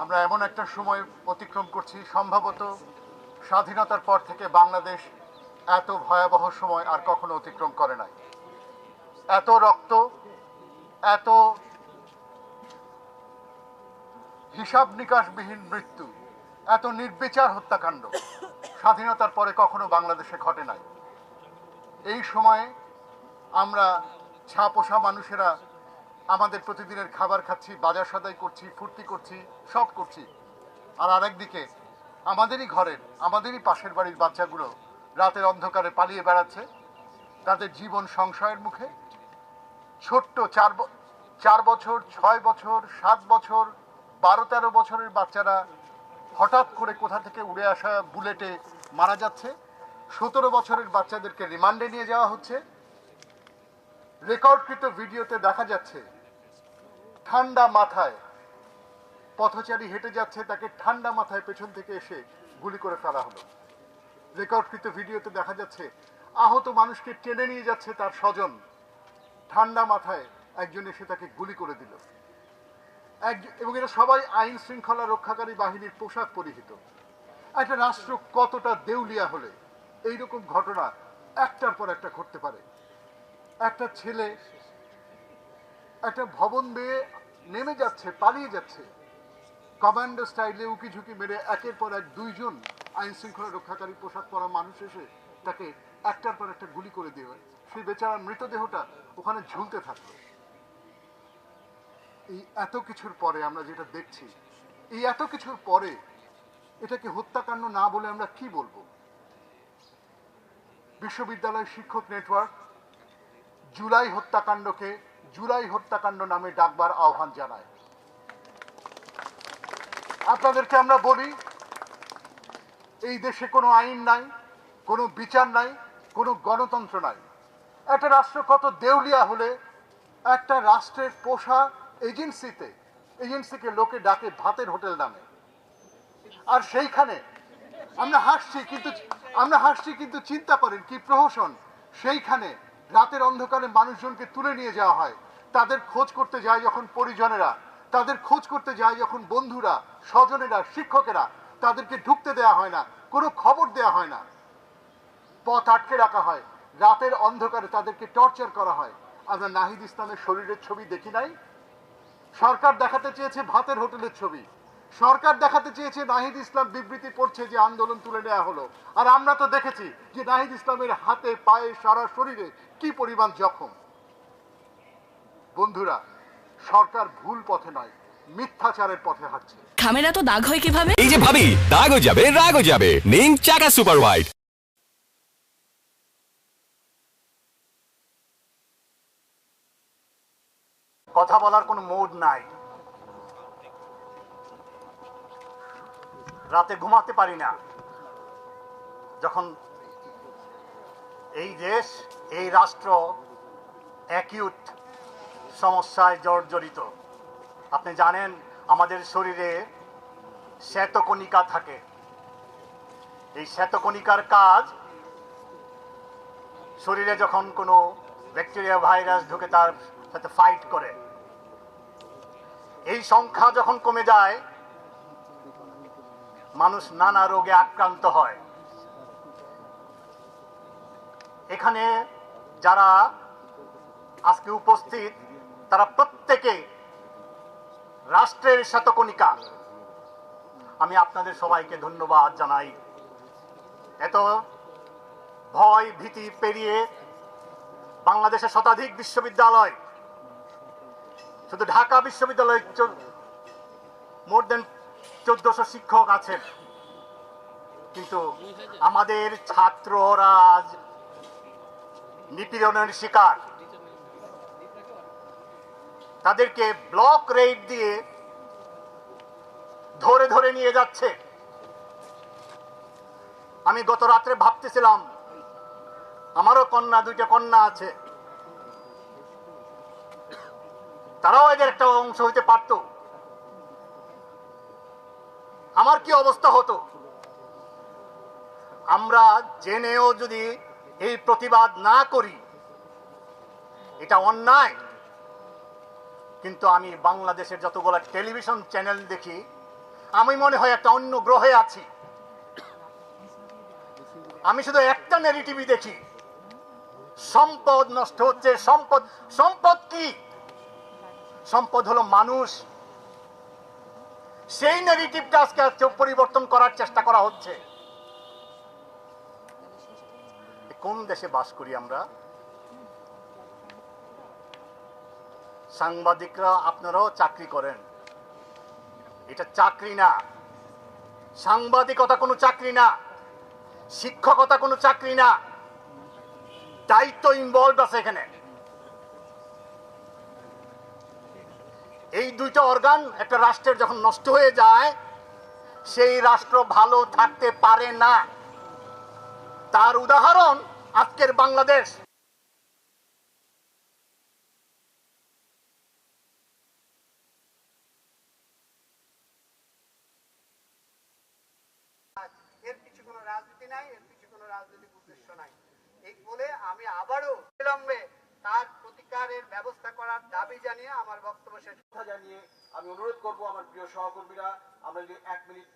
আমরা এমন একটা সময় অতিক্রম করছি, সম্ভবত স্বাধীনতার পর থেকে বাংলাদেশ এত ভয়াবহ সময় আর কখনো অতিক্রম করে নাই। এত রক্ত, এত হিসাব নিকাশবিহীন মৃত্যু, এত নির্বিচার হত্যাকাণ্ড স্বাধীনতার পরে কখনো বাংলাদেশে ঘটে নাই। এই সময়ে আমরা ছাপোষা মানুষেরা আমাদের প্রতিদিনের খাবার খাচ্ছি, বাজার সদাই করছি, ফুর্তি করছি, সব করছি। আর আরেকদিকে আমাদেরই ঘরের, আমাদেরই পাশের বাড়ির বাচ্চাগুলো রাতের অন্ধকারে পালিয়ে বেড়াচ্ছে। তাদের জীবন সংশয়ের মুখে। ছোট্ট চার চার বছর, ছয় বছর, সাত বছর, বারো, তেরো বছরের বাচ্চারা হঠাৎ করে কোথা থেকে উড়ে আসা বুলেটে মারা যাচ্ছে। সতেরো বছরের বাচ্চাদেরকে রিমান্ডে নিয়ে যাওয়া হচ্ছে। রেকর্ডকৃত ভিডিওতে দেখা যাচ্ছে, ঠান্ডা মাথায় পথচারী হেঁটে যাচ্ছে, তাকে ঠান্ডা মাথায় পেছন থেকে এসে গুলি করে ফেলা হলো। রেকর্ডকৃত ভিডিওতে দেখা যাচ্ছে, আহত মানুষকে টেনে নিয়ে যাচ্ছে তার স্বজন। ঠান্ডা মাথায় একজন এসে তাকে গুলি করে দিল। এবং এরা সবাই আইন শৃঙ্খলা রক্ষাকারী বাহিনীর পোশাক পরিহিত। একটা রাষ্ট্র কতটা দেউলিয়া হলে এইরকম ঘটনা একটার পর একটা ঘটতে পারে। একটা ছেলে, একটা ভবন বেয়ে নেমে যাচ্ছে, পালিয়ে যাচ্ছে। কমান্ডো স্টাইলে উকি ঝুঁকি মেরে একের পর এক দুইজন আইন শৃঙ্খলা রক্ষাকারী পোশাক পরা মানুষ এসে তাকে একটার পর একটা গুলি করে দিয়ে সেই বেচারা মৃতদেহটা ওখানে ঝুলতে থাকল। এই এত কিছুর পরে আমরা যেটা দেখছি, এই এত কিছুর পরে এটাকে হত্যাকাণ্ড না বলে আমরা কি বলব? বিশ্ববিদ্যালয় শিক্ষক নেটওয়ার্ক জুলাই হত্যাকাণ্ডকে জুলাই হত্যাকাণ্ড নামে ডাকবার আহ্বান জানায়। আপনাদেরকে আমরা বলি, এই দেশে কোনো আইন নাই, কোনো বিচার নাই, কোনো গণতন্ত্র নাই। একটা রাষ্ট্র কত দেউলিয়া হলে একটা রাষ্ট্রের পোষা এজেন্সিতে, এজেন্সিকে লোকে ডাকে ভাতের হোটেল নামে। আর সেইখানে আমরা হাসছি, কিন্তু আমরা হাসছি, কিন্তু চিন্তা করেন কি প্রহসন, সেইখানে রাতের অন্ধকারে মানুষজনকে তুলে নিয়ে যাওয়া হয়। তাদের খোঁজ করতে যায় যখন পরিজনেরা, তাদের খোঁজ করতে যায় যখন বন্ধুরা, স্বজনেরা, শিক্ষকেরা। তাদেরকে ঢুকতে দেওয়া হয় না, কোনো খবর দেওয়া হয় না। পথ আটকে রাখা হয়। রাতের অন্ধকারে তাদেরকে টর্চার করা হয়। আমরা নাহিদ ইসলামের শরীরের ছবি দেখি নাই? সরকার দেখাতে চেয়েছে ভাতের হোটেলের ছবি। সরকার দেখাতে চেয়েছে নাহিদ ইসলাম বিবৃতি পড়ছে যে আন্দোলন তুলে নেওয়া হলো। আর আমরা তো দেখেছি যে নাহিদ ইসলামের হাতে পায়ে সারা শরীরে কি পরিমাণ জখম। বন্ধুরা সরকার ভুল পথে নয় মিথ্যাচারের পথে হাঁটছে। খামেরা তো দাগ হয় কীভাবে? এই যে ভাবি দাগও যাবে রাগও যাবে। নিন চাকা সুপার হোয়াইট কথা বলার কোনো মুড নাই। রাতে ঘুমাতে পারি না। যখন এই দেশ, এই রাষ্ট্র অ্যাকিউট সমস্যায় জর্জরিত। আপনি জানেন, আমাদের শরীরে শ্বেতকণিকা থাকে। এই শ্বেতকণিকার কাজ শরীরে যখন কোনো ব্যাকটেরিয়া ভাইরাস ঢুকে তার সাথে ফাইট করে। এই সংখ্যা যখন কমে যায় মানুষ নানা রোগে আক্রান্ত হয়। এখানে যারা আজকে উপস্থিত, তারা প্রত্যেকে রাষ্ট্রের শতকণিকা আমি আপনাদের সবাইকে ধন্যবাদ জানাই। এত ভয়, ভীতি পেরিয়ে বাংলাদেশের শতাধিক বিশ্ববিদ্যালয়, শুধু ঢাকা বিশ্ববিদ্যালয় মোর দেন চোদ্দশো শিক্ষক আছেন। কিন্তু আমাদের ছাত্ররা নিপীড়নের শিকার। তাদেরকে ব্লক রেড দিয়ে ধরে ধরে নিয়ে যাচ্ছে। আমি গত রাত্রে ভাবতেছিলাম, আমারও কন্যা, দুইটা কন্যা আছে। তারাও এদের একটা অংশ হইতে পারত। আমার কি অবস্থা হতো? আমরা জেনেও যদি এই প্রতিবাদ না করি, এটা অন্যায়। কিন্তু আমি বাংলাদেশের যতগুলো টেলিভিশন চ্যানেল দেখি, আমি মনে হয় একটা অন্য গ্রহে আছি। আমি শুধু একটা নেগেটিভই দেখি। সম্পদ নষ্ট হচ্ছে, সম্পদ সম্পদ কি? সম্পদ হলো মানুষ। সেই নেগেটিভটা আজকে আজকে পরিবর্তন করার চেষ্টা করা হচ্ছে। কোন দেশে বাস করি আমরা? সাংবাদিকরা, আপনারাও চাকরি করেন। এটা চাকরি না। সাংবাদিকতা কোনো চাকরি না। শিক্ষকতা কোনো চাকরি না। দায়িত্ব ইনভলভ আছে এখানে। এই দুইটা অর্গান একটা রাষ্ট্রের যখন নষ্ট হয়ে যায়, সেই রাষ্ট্র ভালো থাকতে পারে না। তার উদাহরণ আজকের বাংলাদেশ। এর কোনো রাজনীতি নাই, এর কোনো উদ্দেশ্য নাই। এই বলে আমি আবারও বিলম্বে তার প্রতিকারের ব্যবস্থা করার দাবি জানিয়ে আমার বক্তব্য শেষ। কথা জানিয়ে আমি অনুরোধ করব আমার প্রিয় সহকর্মীরা, আমরা যদি এক মিনিট